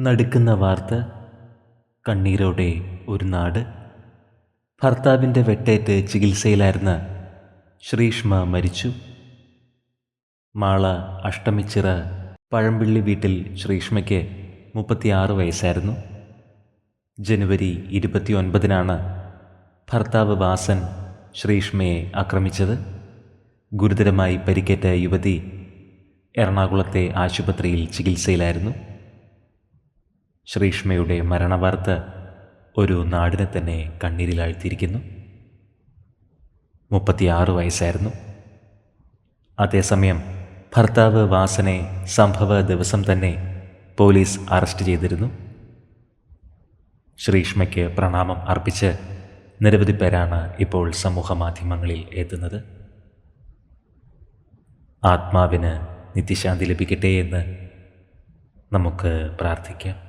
നടുക്കുന്ന വാർത്ത കണ്ണീരോടെ ഒരു നാട്. ഭർത്താവിന്റെ വെട്ടേറ്റ് ചികിത്സയിലായിരുന്ന ശ്രീഷ്മ മരിച്ചു. മാള അഷ്ടമിച്ചിറ പഴംപിള്ളി വീട്ടിൽ ശ്രീഷ്മയ്ക്ക് മുപ്പത്തിയാറ് വയസ്സായിരുന്നു. ജനുവരി ഇരുപത്തി ഒൻപതിനാണ് ഭർത്താവ് വാസൻ ശ്രീഷ്മയെ ആക്രമിച്ചത്. ഗുരുതരമായി പരിക്കേറ്റ യുവതി എറണാകുളത്തെ ആശുപത്രിയിൽ ചികിത്സയിലായിരുന്നു. ശ്രീഷ്മയുടെ മരണവാർത്ത ഒരു നാടിനെ തന്നെ കണ്ണീരിലാഴ്ത്തിയിരിക്കുന്നു. മുപ്പത്തിയാറ് വയസ്സായിരുന്നു. അതേസമയം ഭർത്താവ് വാസനെ സംഭവ ദിവസം തന്നെ പോലീസ് അറസ്റ്റ് ചെയ്തിരുന്നു. ശ്രീഷ്മയ്ക്ക് പ്രണാമം അർപ്പിച്ച് നിരവധി പേരാണ് ഇപ്പോൾ സമൂഹമാധ്യമങ്ങളിൽ എത്തുന്നത്. ആത്മാവിന് നിത്യശാന്തി ലഭിക്കട്ടെ എന്ന് നമുക്ക് പ്രാർത്ഥിക്കാം.